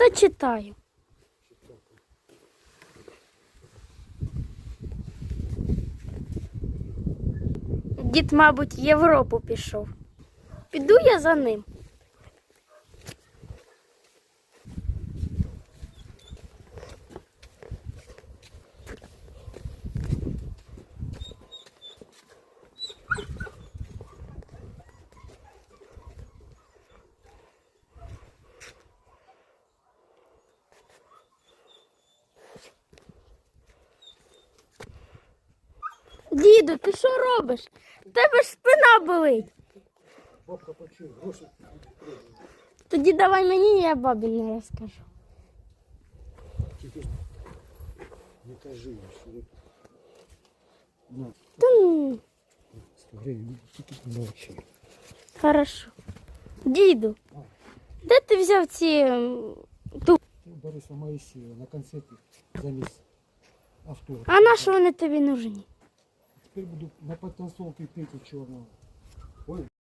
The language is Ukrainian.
Та читаю. Дід, мабуть, Європу пішов. Піду я за ним. Діду, ти що робиш? Тебе ж спина болить. Бабка почує, гроші. Тоді давай мені, я бабі не розкажу. Тільки не кажи, що ви. На, Та ну, 100 гривень, тільки мовчи. хорошо. Діду, де ти взяв ці ту? Бориса Моїсеєва на концерті замість автора. А на що вони тобі нужні? Тепер буду на підтанцовки піти чорного.